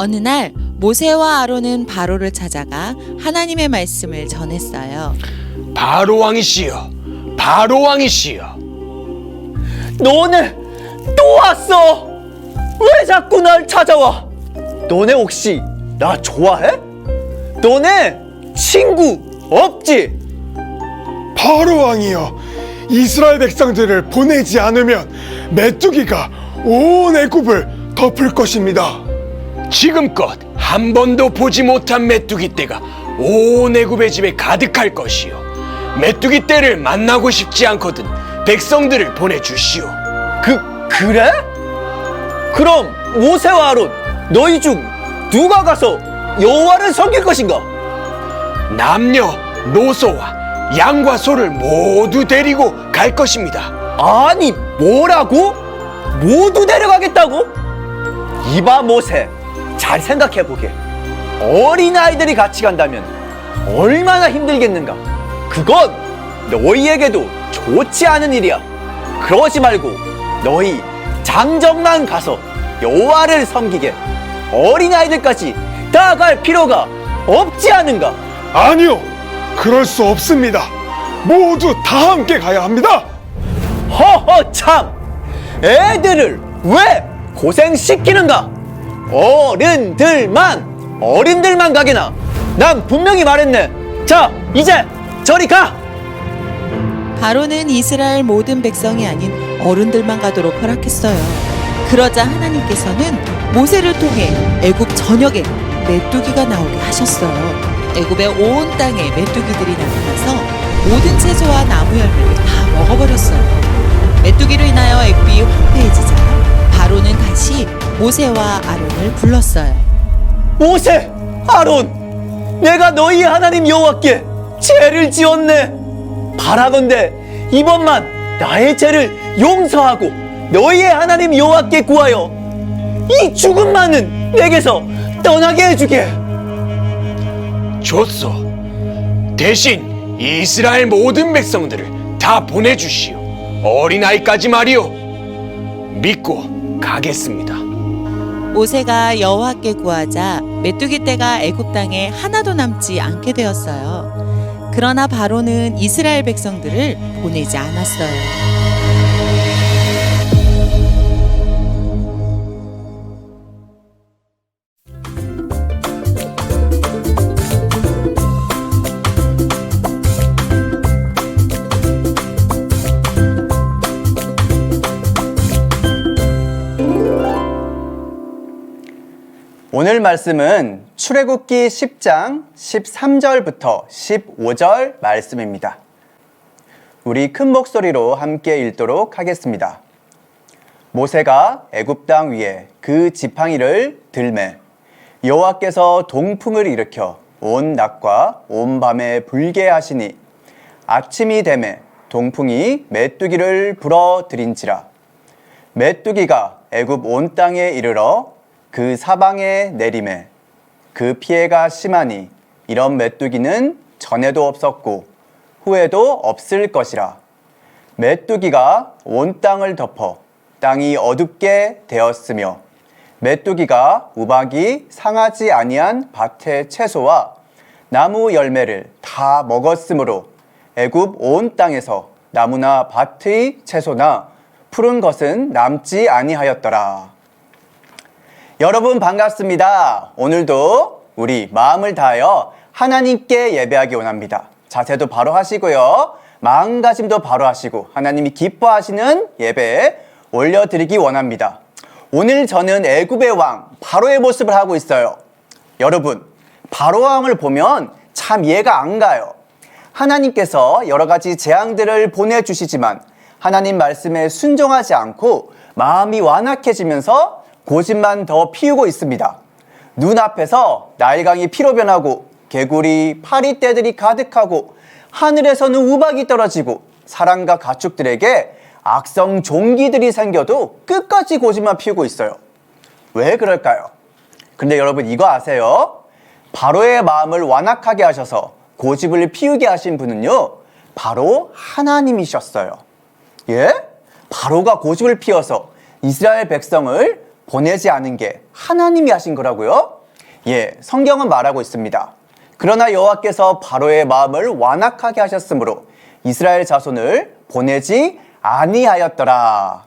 어느 날 모세와 아론은 바로를 찾아가 하나님의 말씀을 전했어요. 바로 왕이시여 바로 왕이시여 너네 또 왔어? 왜 자꾸 날 찾아와? 너네 혹시 나 좋아해? 너네 친구 없지? 바로 왕이여 이스라엘 백성들을 보내지 않으면 메뚜기가 온 애굽을 덮을 것입니다. 지금껏 한 번도 보지 못한 메뚜기 떼가 온 애굽의 집에 가득할 것이요 메뚜기 떼를 만나고 싶지 않거든 백성들을 보내주시오 그 그래? 그럼 모세와 아론 너희 중 누가 가서 여호와를 섬길 것인가? 남녀 노소와 양과 소를 모두 데리고 갈 것입니다 아니 뭐라고? 모두 데려가겠다고? 이봐 모세 잘 생각해보게. 어린아이들이 같이 간다면 얼마나 힘들겠는가. 그건 너희에게도 좋지 않은 일이야. 그러지 말고 너희 장정만 가서 여호와를 섬기게. 어린아이들까지 다 갈 필요가 없지 않은가? 아니요, 그럴 수 없습니다. 모두 다 함께 가야 합니다. 허허 참! 애들을 왜 고생시키는가 어른들만 어린들만 가게나 난 분명히 말했네 자 이제 저리 가 바로는 이스라엘 모든 백성이 아닌 어른들만 가도록 허락했어요. 그러자 하나님께서는 모세를 통해 애굽 전역에 메뚜기가 나오게 하셨어요. 애굽의 온 땅에 메뚜기들이 나타나서 모든 채소와 나무 열매를 다 먹어버렸어요. 메뚜기로 인하여 애굽이 황폐해지자 바로는 다시 모세와 아론을 불렀어요. 모세 아론 내가 너희 하나님 여호와께 죄를 지었네 바라건대 이번만 나의 죄를 용서하고 너희의 하나님 여호와께 구하여 이 죽음만은 내게서 떠나게 해주게. 좋소. 대신 이스라엘 모든 백성들을 다 보내주시오. 어린아이까지 말이오. 믿고 가겠습니다. 모세가 여호와께 구하자 메뚜기 떼가 애굽 땅에 하나도 남지 않게 되었어요. 그러나 바로는 이스라엘 백성들을 보내지 않았어요. 오늘 말씀은 출애굽기 10장 13절부터 15절 말씀입니다. 우리 큰 목소리로 함께 읽도록 하겠습니다. 모세가 애굽 땅 위에 그 지팡이를 들매 여호와께서 동풍을 일으켜 온 낮과 온 밤에 불게 하시니 아침이 되매 동풍이 메뚜기를 불어들인지라 메뚜기가 애굽 온 땅에 이르러 그 사방에 내림에 그 피해가 심하니 이런 메뚜기는 전에도 없었고 후에도 없을 것이라 메뚜기가 온 땅을 덮어 땅이 어둡게 되었으며 메뚜기가 우박이 상하지 아니한 밭의 채소와 나무 열매를 다 먹었으므로 애굽 온 땅에서 나무나 밭의 채소나 푸른 것은 남지 아니하였더라. 여러분 반갑습니다. 오늘도 우리 마음을 다하여 하나님께 예배하기 원합니다. 자세도 바로 하시고요. 마음가짐도 바로 하시고 하나님이 기뻐하시는 예배 올려드리기 원합니다. 오늘 저는 애굽의 왕 바로의 모습을 하고 있어요. 여러분 바로 왕을 보면 참 이해가 안 가요. 하나님께서 여러 가지 재앙들을 보내주시지만 하나님 말씀에 순종하지 않고 마음이 완악해지면서 고집만 더 피우고 있습니다. 눈앞에서 나일강이 피로 변하고 개구리, 파리떼들이 가득하고 하늘에서는 우박이 떨어지고 사람과 가축들에게 악성 종기들이 생겨도 끝까지 고집만 피우고 있어요. 왜 그럴까요? 근데 여러분 이거 아세요? 바로의 마음을 완악하게 하셔서 고집을 피우게 하신 분은요, 바로 하나님이셨어요. 예? 바로가 고집을 피워서 이스라엘 백성을 보내지 않은 게 하나님이 하신 거라고요? 예, 성경은 말하고 있습니다. 그러나 여호와께서 바로의 마음을 완악하게 하셨으므로 이스라엘 자손을 보내지 아니하였더라.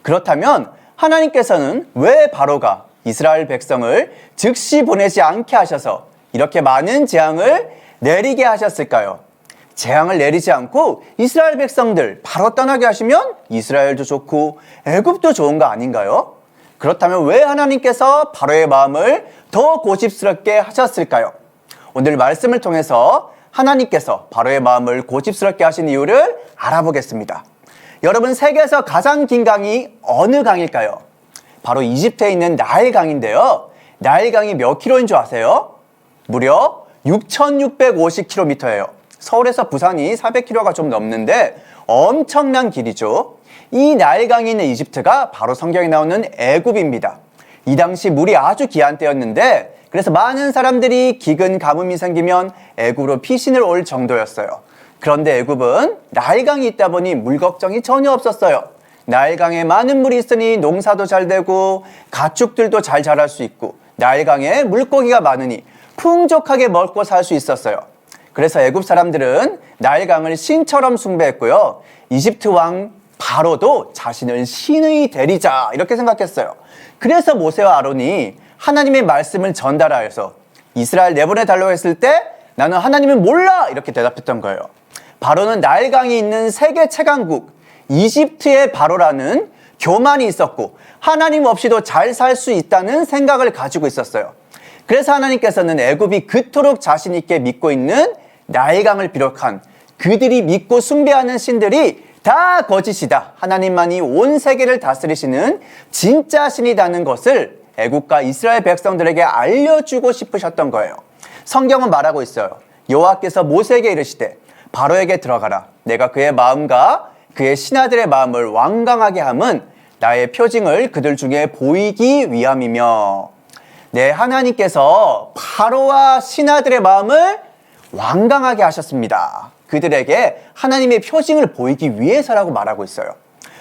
그렇다면 하나님께서는 왜 바로가 이스라엘 백성을 즉시 보내지 않게 하셔서 이렇게 많은 재앙을 내리게 하셨을까요? 재앙을 내리지 않고 이스라엘 백성들 바로 떠나게 하시면 이스라엘도 좋고 애굽도 좋은 거 아닌가요? 그렇다면 왜 하나님께서 바로의 마음을 더 고집스럽게 하셨을까요? 오늘 말씀을 통해서 하나님께서 바로의 마음을 고집스럽게 하신 이유를 알아보겠습니다. 여러분 세계에서 가장 긴 강이 어느 강일까요? 바로 이집트에 있는 나일 강인데요. 나일 강이 몇 킬로인 줄 아세요? 무려 6,650km예요. 서울에서 부산이 400km가 좀 넘는데 엄청난 길이죠. 이 나일 강이 있는 이집트가 바로 성경에 나오는 애굽입니다. 이 당시 물이 아주 귀한 때였는데 그래서 많은 사람들이 기근 가뭄이 생기면 애굽으로 피신을 올 정도였어요. 그런데 애굽은 나일강이 있다 보니 물 걱정이 전혀 없었어요. 나일강에 많은 물이 있으니 농사도 잘 되고 가축들도 잘 자랄 수 있고 나일강에 물고기가 많으니 풍족하게 먹고 살 수 있었어요. 그래서 애굽 사람들은 나일강을 신처럼 숭배했고요. 이집트 왕 바로도 자신을 신의 대리자 이렇게 생각했어요. 그래서 모세와 아론이 하나님의 말씀을 전달하여서 이스라엘 내보내 달라고 했을 때 나는 하나님을 몰라 이렇게 대답했던 거예요. 바로는 나일강이 있는 세계 최강국 이집트의 바로라는 교만이 있었고 하나님 없이도 잘 살 수 있다는 생각을 가지고 있었어요. 그래서 하나님께서는 애굽이 그토록 자신 있게 믿고 있는 나일강을 비롯한 그들이 믿고 숭배하는 신들이 다 거짓이다. 하나님만이 온 세계를 다스리시는 진짜 신이라는 것을 애국과 이스라엘 백성들에게 알려주고 싶으셨던 거예요. 성경은 말하고 있어요. 여호와께서 모세에게 이르시되 바로에게 들어가라. 내가 그의 마음과 그의 신하들의 마음을 완강하게 함은 나의 표징을 그들 중에 보이기 위함이며 네, 하나님께서 바로와 신하들의 마음을 완강하게 하셨습니다. 그들에게 하나님의 표징을 보이기 위해서라고 말하고 있어요.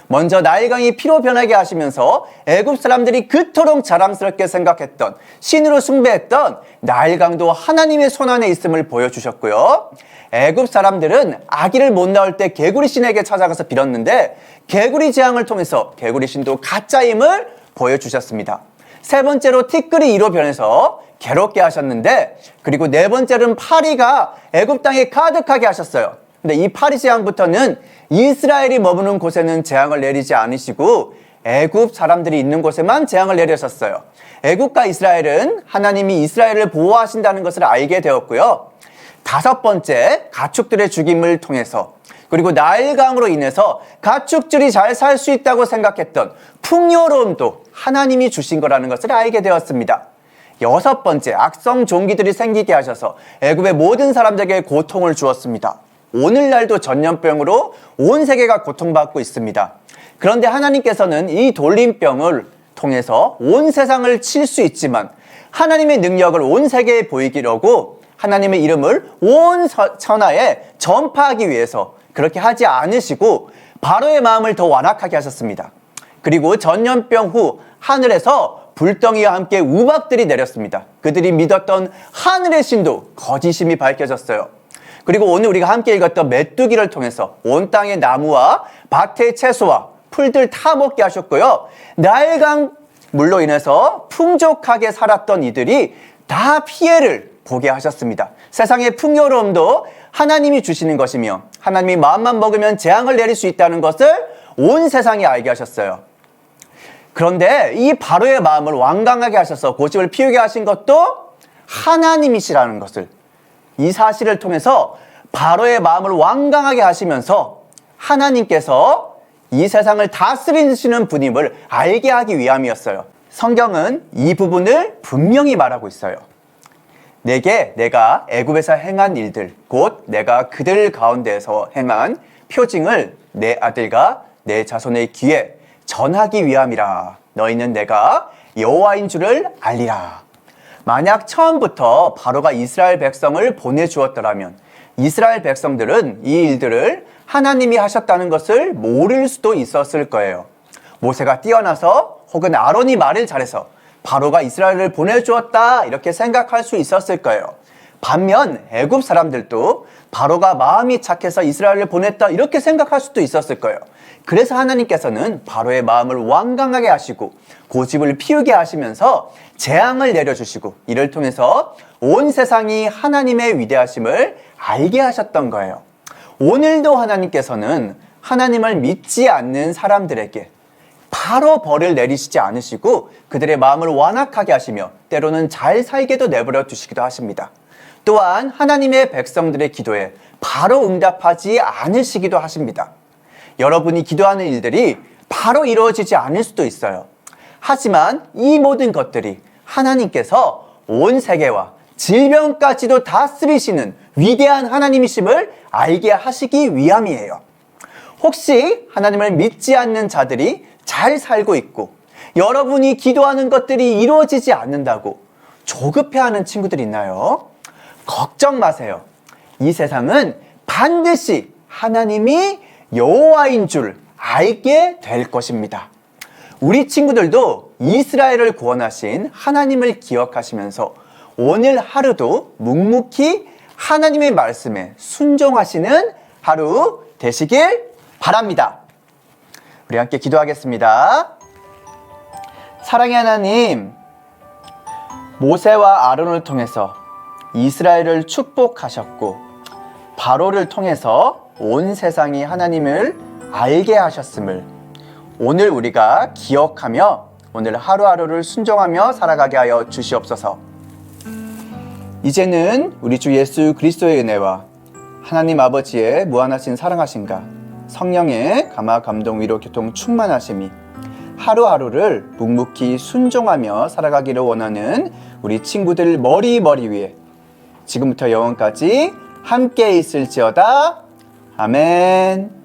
먼저 나일강이 피로 변하게 하시면서 애굽 사람들이 그토록 자랑스럽게 생각했던 신으로 숭배했던 나일강도 하나님의 손 안에 있음을 보여주셨고요. 애굽 사람들은 아기를 못 낳을 때 개구리 신에게 찾아가서 빌었는데 개구리 재앙을 통해서 개구리 신도 가짜임을 보여주셨습니다. 세 번째로 티끌이 이로 변해서 괴롭게 하셨는데 그리고 네 번째로는 파리가 애굽 땅에 가득하게 하셨어요. 근데 이 파리 재앙부터는 이스라엘이 머무는 곳에는 재앙을 내리지 않으시고 애굽 사람들이 있는 곳에만 재앙을 내리셨어요. 애굽과 이스라엘은 하나님이 이스라엘을 보호하신다는 것을 알게 되었고요. 다섯 번째, 가축들의 죽임을 통해서 그리고 나일강으로 인해서 가축들이 잘 살 수 있다고 생각했던 풍요로움도 하나님이 주신 거라는 것을 알게 되었습니다. 여섯 번째, 악성 종기들이 생기게 하셔서 애굽의 모든 사람들에게 고통을 주었습니다. 오늘날도 전염병으로 온 세계가 고통받고 있습니다. 그런데 하나님께서는 이 돌림병을 통해서 온 세상을 칠 수 있지만 하나님의 능력을 온 세계에 보이기려고 하나님의 이름을 온 서- 천하에 전파하기 위해서 그렇게 하지 않으시고 바로의 마음을 더 완악하게 하셨습니다. 그리고 전염병 후 하늘에서 불덩이와 함께 우박들이 내렸습니다. 그들이 믿었던 하늘의 신도 거짓임이 밝혀졌어요. 그리고 오늘 우리가 함께 읽었던 메뚜기를 통해서 온 땅의 나무와 밭의 채소와 풀들 다 먹게 하셨고요. 나일강 물로 인해서 풍족하게 살았던 이들이 다 피해를 보게 하셨습니다. 세상의 풍요로움도 하나님이 주시는 것이며 하나님이 마음만 먹으면 재앙을 내릴 수 있다는 것을 온 세상이 알게 하셨어요. 그런데 이 바로의 마음을 완강하게 하셔서 고집을 피우게 하신 것도 하나님이시라는 것을 이 사실을 통해서 바로의 마음을 완강하게 하시면서 하나님께서 이 세상을 다스리시는 분임을 알게 하기 위함이었어요. 성경은 이 부분을 분명히 말하고 있어요. 내게 내가 애굽에서 행한 일들 곧 내가 그들 가운데서 행한 표징을 내 아들과 내 자손의 귀에 전하기 위함이라 너희는 내가 여호와인 줄을 알리라 만약 처음부터 바로가 이스라엘 백성을 보내 주었더라면 이스라엘 백성들은 이 일들을 하나님이 하셨다는 것을 모를 수도 있었을 거예요. 모세가 뛰어나서 혹은 아론이 말을 잘해서 바로가 이스라엘을 보내 주었다 이렇게 생각할 수 있었을 거예요. 반면 애굽 사람들도 바로가 마음이 착해서 이스라엘을 보냈다 이렇게 생각할 수도 있었을 거예요. 그래서 하나님께서는 바로의 마음을 완강하게 하시고 고집을 피우게 하시면서 재앙을 내려주시고 이를 통해서 온 세상이 하나님의 위대하심을 알게 하셨던 거예요. 오늘도 하나님께서는 하나님을 믿지 않는 사람들에게 바로 벌을 내리시지 않으시고 그들의 마음을 완악하게 하시며 때로는 잘 살게도 내버려 두시기도 하십니다. 또한 하나님의 백성들의 기도에 바로 응답하지 않으시기도 하십니다. 여러분이 기도하는 일들이 바로 이루어지지 않을 수도 있어요. 하지만 이 모든 것들이 하나님께서 온 세계와 질병까지도 다스리시는 위대한 하나님이심을 알게 하시기 위함이에요. 혹시 하나님을 믿지 않는 자들이 잘 살고 있고 여러분이 기도하는 것들이 이루어지지 않는다고 조급해하는 친구들 있나요? 걱정 마세요. 이 세상은 반드시 하나님이 여호와인 줄 알게 될 것입니다. 우리 친구들도 이스라엘을 구원하신 하나님을 기억하시면서 오늘 하루도 묵묵히 하나님의 말씀에 순종하시는 하루 되시길 바랍니다. 우리 함께 기도하겠습니다. 사랑의 하나님, 모세와 아론을 통해서 이스라엘을 축복하셨고 바로를 통해서 온 세상이 하나님을 알게 하셨음을 오늘 우리가 기억하며 오늘 하루하루를 순종하며 살아가게 하여 주시옵소서. 이제는 우리 주 예수 그리스도의 은혜와 하나님 아버지의 무한하신 사랑하신가 성령의 감화 감동 위로 교통 충만하심이 하루하루를 묵묵히 순종하며 살아가기를 원하는 우리 친구들 머리 머리 위에 지금부터 영원까지 함께 있을지어다. 아멘.